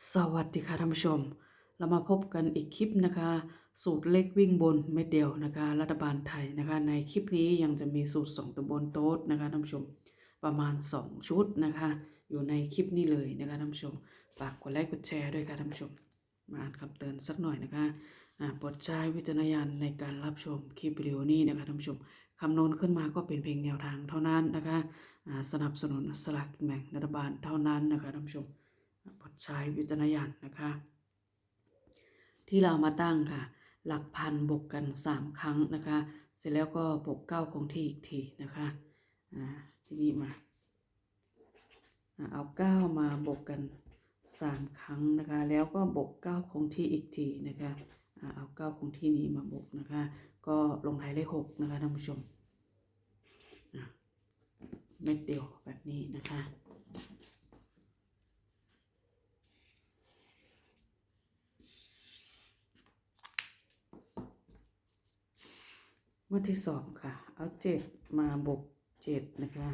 สวัสดีค่ะท่านผู้ชม เรามาพบกันอีกคลิปนะคะ สูตรเลขวิ่งบนเม็ดเดียวนะคะ รัฐบาลไทยนะคะ ในคลิปนี้ยังจะมีสูตร 2ตัวบนโต๊ดนะคะท่านผู้ชม ประมาณ 2 ชุดนะคะ อยู่ในคลิปนี้เลยนะคะท่านผู้ชมฝากกดไลค์กดแชร์ด้วยค่ะท่านผู้ชม มาอ่านคำเตือนสักหน่อยนะคะอ่าโปรดใช้วิจารณญาณในการรับชมคลิปวิดีโอนี้นะคะท่านผู้ชมคำนวณขึ้นมาก็เป็นเพียงแนวทางเท่านั้นนะคะอ่าสนับสนุนสลากกินแบ่งรัฐบาลเท่านั้นนะคะท่านผู้ชม โปรดใช้วิจารณญาณนะคะ ที่เรามาตั้งค่ะ หลักพันบวกกัน 3 ครั้งนะคะ เสร็จแล้วก็บวกเก้าคงที่อีกทีนะคะอ่าทีนี้มาเอาเก้ามาบวกกัน 3 ครั้งนะคะ แล้วก็บวกเก้าคงที่อีกทีนะคะเอาเก้าคงที่นี้มาบวกนะคะ ก็ลงท้ายเลขหกนะคะท่านผู้ชมเม็ดเดียวแบบนี้นะคะ งวดที่สองค่ะ เอาเจ็ดมาบวกเจ็ดนะคะ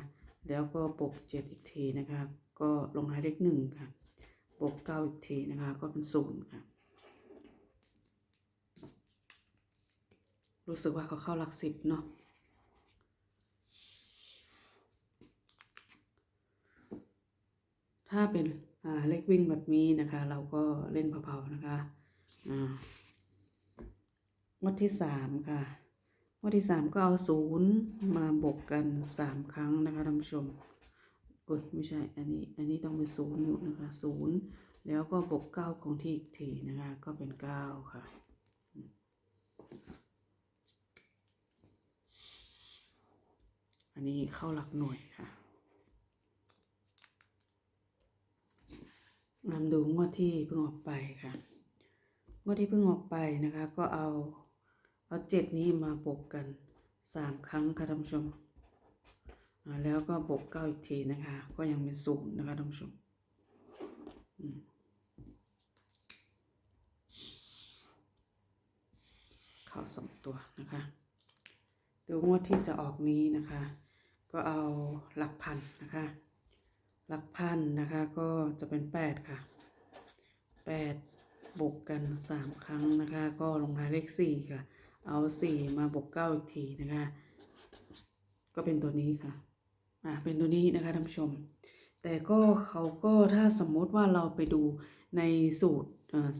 แล้วก็บวกเจ็ดอีกทีนะคะ ก็ลงท้ายเลขหนึ่งค่ะ บวกเก้าอีกทีนะคะ ก็เป็นศูนย์ค่ะ รู้สึกว่าเขาเข้าหลักสิบเนาะถ้าเป็นอ่าเลขวิ่งแบบนี้นะคะ เราก็เล่นเผาๆนะคะอ่างวดที่สามค่ะ งวดที่สามก็เอาศูนย์มาบวกกันสามครั้งนะคะท่านผู้ชมโอ้ยไม่ใช่อันนี้อันนี้ต้องเป็นศูนย์อยู่นะคะศูนย์แล้วก็บวกเก้าของที่อีกทีนะคะก็เป็นเก้าค่ะอันนี้เข้าหลักหน่วยค่ะนำดูงวดที่เพิ่งออกไปค่ะ งวดที่เพิ่งออกไปนะคะ ก็เอา เอาเจ็ดนี้มาบวกกันสามครั้งค่ะท่านผู้ชม แล้วก็บวกเก้าอีกทีนะคะ ก็ยังเป็นศูนย์นะคะท่านผู้ชมเข้าสองตัวนะคะดูงวดที่จะออกนี้นะคะ ก็เอาหลักพันนะคะ หลักพันนะคะก็จะเป็นแปดค่ะแปดบวกกันสามครั้งนะคะ ก็ลงท้ายเลขสี่ค่ะ เอาสี่มาบวกเก้าอีกทีนะคะ ก็เป็นตัวนี้ค่ะ อ่า เป็นตัวนี้นะคะท่านผู้ชม แต่ก็เขาก็ถ้าสมมติว่าเราไปดูในสูตร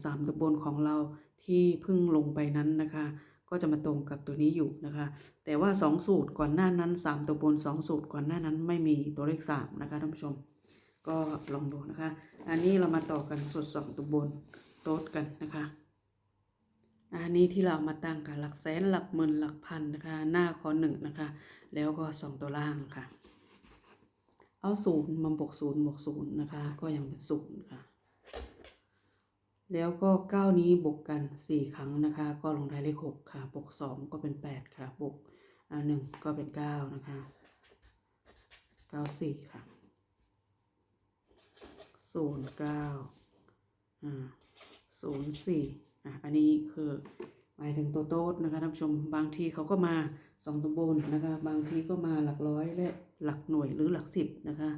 สามตัวบนของเราที่เพิ่งลงไปนั้นนะคะ ก็จะมาตรงกับตัวนี้อยู่นะคะ แต่ว่าสองสูตรก่อนหน้านั้นสามตัวบนสองสูตรก่อนหน้านั้นไม่มีตัวเลขสามนะคะท่านผู้ชม ก็ลองดูนะคะ อันนี้เรามาต่อกันสูตรสองตัวบนโต๊ดกันนะคะ อันนี้ที่เรามาตั้งค่ะ หลักแสนหลักหมื่นหลักพันนะคะ หน้าคอหนึ่งนะคะ แล้วก็สองตัวล่างค่ะ เอาศูนย์มาบวกศูนย์บวกศูนย์นะคะ ก็ยังเป็นศูนย์ค่ะ แล้วก็เก้านี้บวกกันสี่ครั้งนะคะ ก็ลงท้ายเลขหกค่ะ บวกสองก็เป็นแปดค่ะ บวกหนึ่งก็เป็นเก้านะคะเก้าสี่ค่ะศูนย์เก้าอ่าศูนย์สี่ อะอันนี้คือหมายถึงตัวโต๊ดนะคะท่านผู้ชมบางทีเขาก็มาสองตัวบนนะคะบางทีก็มาหลักร้อยและหลักหน่วยหรือหลักสิบนะคะ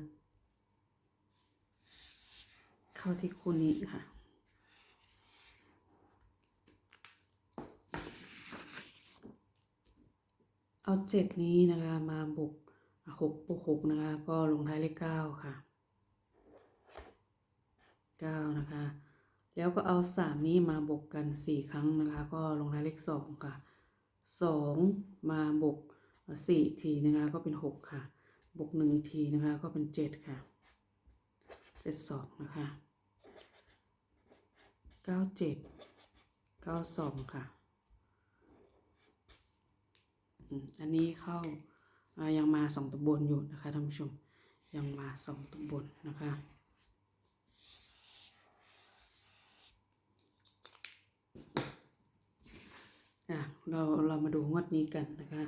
เข้าที่คู่นี้ค่ะเอาเจ็ดนี้นะคะมาบวกหกบวกหกนะคะก็ลงท้ายเลขเก้าค่ะเก้านะคะ แล้วก็เอาสามนี้มาบวกกันสี่ครั้งนะคะ ก็ลงท้ายเลขสองค่ะสองมาบวกสี่อีกทีนะคะ ก็เป็นหกค่ะบวกหนึ่งอีกทีนะคะ ก็เป็นเจ็ดค่ะเจ็ดสองนะคะเก้าเจ็ดเก้าสองค่ะ อันนี้เข้าอ่ายังมาสองตัวบนอยู่นะคะท่านผู้ชม ยังมาสองตัวบนนะคะ อะ เราเรามาดูงวดนี้กันนะคะ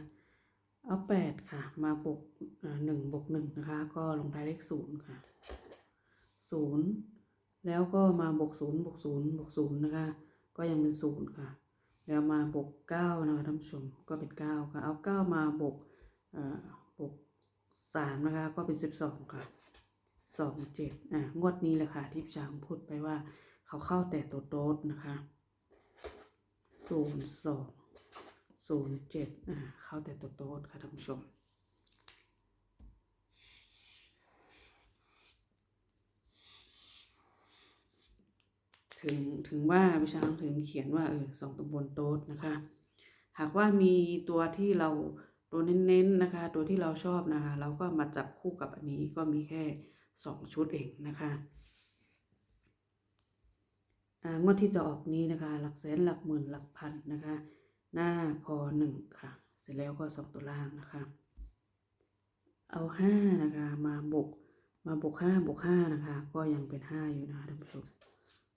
เอาแปดค่ะ มาบวกหนึ่งบวกหนึ่งนะคะ ก็ลงท้ายเลขศูนย์ค่ะศูนย์แล้วก็มาบวกศูนย์บวกศูนย์บวกศูนย์นะคะ ก็ยังเป็นศูนย์ค่ะ แล้วมาบวกเก้านะคะท่านผู้ชมก็เป็นเก้าค่ะ เอาเก้ามาบวกเอ่อบวกสามนะคะ ก็เป็นสิบสองค่ะสองเจ็ดอ่างวดนี้แหละค่ะที่พี่ช้างพูดไปว่าเขาเข้าแต่ตัวโต๊ดนะคะศูนย์สอง ศูนย์เจ็ดอ่าเข้าแต่ตัวโต๊ดค่ะท่านผู้ชมถึงถึงว่าพี่ช้างถึงเขียนว่าเออสองตัวบนโต๊ดนะคะ หากว่ามีตัวที่เราตัวเน้นๆนะคะ ตัวที่เราชอบนะคะ เราก็มาจับคู่กับอันนี้ก็มีแค่สองชุดเองนะคะอ่างวดที่จะออกนี้นะคะ หลักแสนหลักหมื่นหลักพันนะคะ หน้าคอหนึ่งค่ะ เสร็จแล้วก็สองตัวล่างนะคะ เอาห้านะคะมาบวกมาบวกห้าบวกห้านะคะ ก็ยังเป็นห้าอยู่นะคะท่านผู้ชม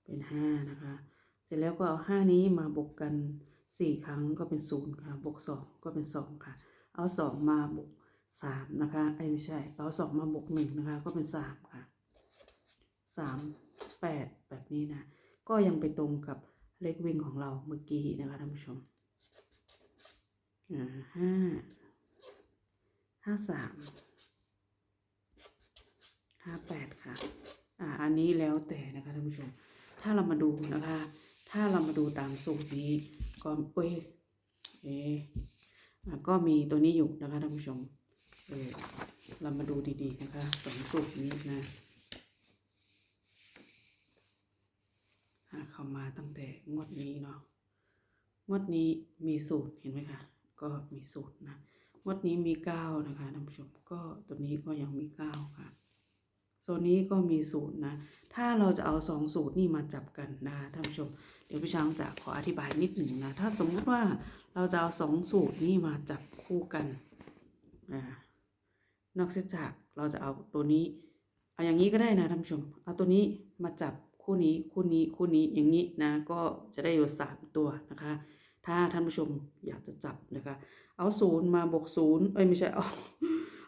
เป็นห้านะคะ เสร็จแล้วก็เอาห้านี้มาบวกกันสี่ครั้งก็เป็นศูนย์ค่ะบวกสองก็เป็นสองค่ะ เอาสองมาบวกสามนะคะไอ้ไม่ใช่ เอาสองมาบวกหนึ่งนะคะ ก็เป็นสามค่ะสามแปดแบบนี้นะ ก็ยังไปตรงกับเลขวิ่งของเราเมื่อกี้นะคะท่านผู้ชม ห้าห้าสามห้าแปดค่ะ อ่า อันนี้แล้วแต่นะคะท่านผู้ชม ถ้าเรามาดูนะคะ ถ้าเรามาดูตามสูตรนี้ ก็เอ้ยเออก็มีตัวนี้อยู่นะคะท่านผู้ชม เออเรามาดูดีๆนะคะสองสูตรนี้นะอะเข้ามาตั้งแต่งวดนี้เนาะ งวดนี้มีสูตรเห็นไหมคะ ก็มีสูตรนะงวดนี้มีเก้านะคะท่านผู้ชมก็ตัวนี้ก็ยังมีเก้าค่ะโซนนี้ก็มีสูตรนะ ถ้าเราจะเอาสองสูตรนี่มาจับกันนะท่านผู้ชม เดี๋ยวพี่ช้างจะขออธิบายนิดหนึ่งนะ ถ้าสมมุติว่าเราจะเอาสองสูตรนี่มาจับคู่กันอ่านอกจากเราจะเอาตัวนี้ เอาอย่างนี้ก็ได้นะท่านผู้ชม เอาตัวนี้มาจับคู่นี้คู่นี้คู่นี้อย่างนี้นะ ก็จะได้อยู่สามตัวนะคะ ถ้าท่านผู้ชมอยากจะจับนะคะ เอาศูนย์มาบวกศูนย์เอ้ยไม่ใช่เอา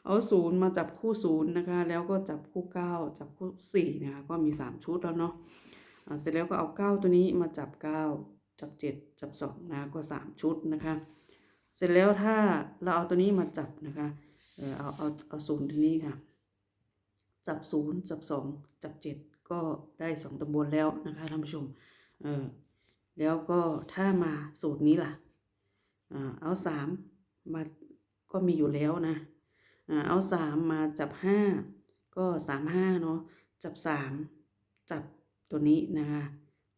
เอาศูนย์มาจับคู่ศูนย์นะคะ แล้วก็จับคู่เก้าจับคู่สี่นะคะ ก็มีสามชุดแล้วเนาะเสร็จแล้วก็เอาเก้าตัวนี้มาจับเก้าจับเจ็ดจับสองนะก็สามชุดนะคะ เสร็จแล้วถ้าเราเอาตัวนี้มาจับนะคะ เออเอาเอาเอาศูนย์ตัวนี้ค่ะ จับศูนย์จับสองจับเจ็ดก็ได้สองตำบลแล้วนะคะท่านผู้ชม เออ แล้วก็ถ้ามาสูตรนี้ล่ะเอาสามมาก็มีอยู่แล้วนะเอาสามมาจับห้าก็สามห้าเนาะจับสามจับตัวนี้นะคะ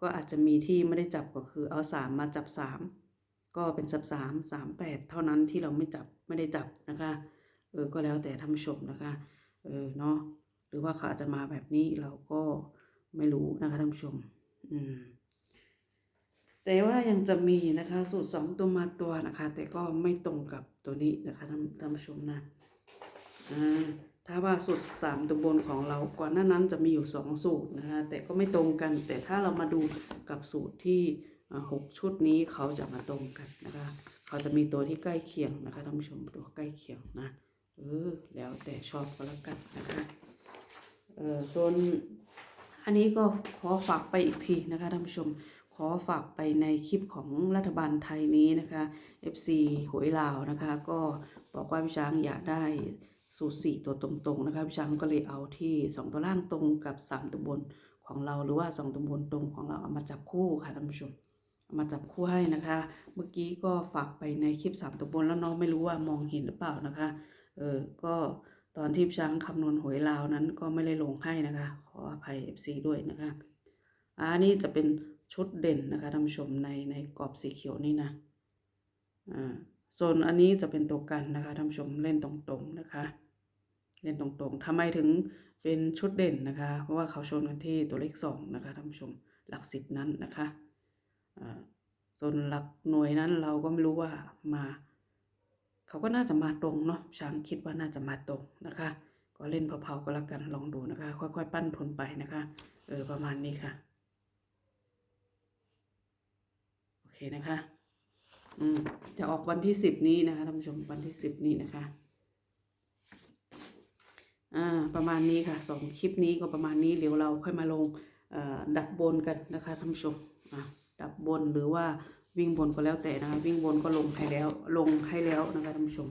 ก็อาจจะมีที่ไม่ได้จับก็คือเอาสามมาจับสามก็เป็นสับสามสามแปดเท่านั้นที่เราไม่จับไม่ได้จับนะคะเออก็แล้วแต่ท่านผู้ชมนะคะเออเนาะหรือว่าเขาอาจจะมาแบบนี้เราก็ไม่รู้นะคะท่านผู้ชม อืม แต่ว่ายังจะมีนะคะ สูตรสองตัวมาตัวนะคะ แต่ก็ไม่ตรงกับตัวนี้นะคะท่านท่านผู้ชมนะอ่าถ้าว่าสูตรสามตัวบนของเราก่อนหน้านั้นจะมีอยู่สองสูตรนะคะ แต่ก็ไม่ตรงกัน แต่ถ้าเรามาดูกับสูตรที่อ่าหกชุดนี้เขาจะมาตรงกันนะคะ เขาจะมีตัวที่ใกล้เคียงนะคะท่านผู้ชมตัวใกล้เคียงนะเออแล้วแต่ชอบก็แล้วกันนะคะเออส่วนอันนี้ก็ขอฝากไปอีกทีนะคะท่านผู้ชม อฝากไปในคลิปของรัฐบาลไทยนี้นะคะ FC หวยลาวนะคะ ก็บอกว่าพี่ช้างอยากได้สูตรสี่ตัวตรงๆนะคะพี่ช้างก็เลยเอาที่สองตัวล่างตรงกับสามตัวบนของเราหรือว่าสองตัวบนตรงของเราเอามาจับคู่ค่ะท่านผู้ชมมาจับคู่ให้นะคะ เมื่อกี้ก็ฝากไปในคลิปสามตัวบนแล้วน้องไม่รู้ว่ามองเห็นหรือเปล่านะคะ เออ ก็ตอนที่พี่ช้างคำนวณหวยลาวนั้นก็ไม่ได้ลงให้นะคะ ขออภัย FC ด้วยนะคะ อันนี้จะเป็น ชุดเด่นนะคะท่านผู้ชมในในกรอบสีเขียวนี่นะอ่าส่วนอันนี้จะเป็นตัวกันนะคะท่านผู้ชมเล่นตรงๆนะคะ เล่นตรงๆทำไมถึงเป็นชุดเด่นนะคะ เพราะว่าเขาชนกันที่ตัวเลขสองนะคะท่านผู้ชมหลักสิบนั้นนะคะอ่าส่วนหลักหน่วยนั้นเราก็ไม่รู้ว่ามาเขาก็น่าจะมาตรงเนาะช้างคิดว่าน่าจะมาตรงนะคะ ก็เล่นเผาๆก็แล้วกันลองดูนะคะ ค่อยๆ ปั้นทนไปนะคะ เออประมาณนี้ค่ะ โอ เคนะคะ อืม จะออกวันที่สิบนี้นะคะท่านผู้ชมวันที่สิบนี้นะคะ อ่า ประมาณนี้ค่ะสองคลิปนี้ก็ประมาณนี้เดี๋ยวเราค่อยมาลงอ่อดับบนกันนะคะท่านผู้ชมอ่าดับบนหรือว่าวิ่งบนก็แล้วแต่นะคะ วิ่งบนก็ลงให้แล้วลงให้แล้วนะคะท่านผู้ชม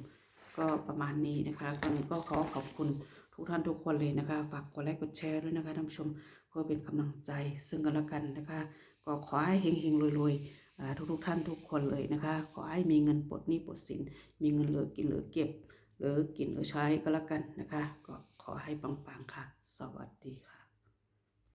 ก็ประมาณนี้นะคะวันนี้ก็ขอขอบคุณทุกท่านทุกคนเลยนะคะฝากกดไลค์กดแชร์ด้วยนะคะท่านผู้ชมเพื่อเป็นกำลังใจซึ่งกันและกันนะคะ ก็ขอให้เฮงๆรวยๆ ทุกทุกท่านทุกคนเลยนะคะ ขอให้มีเงินปลดหนี้ปลดสิน มีเงินเหลือกินเหลือเก็บหรือกินเหลือใช้ก็แล้วกันนะคะ ก็ขอให้ปังๆค่ะ สวัสดีค่ะ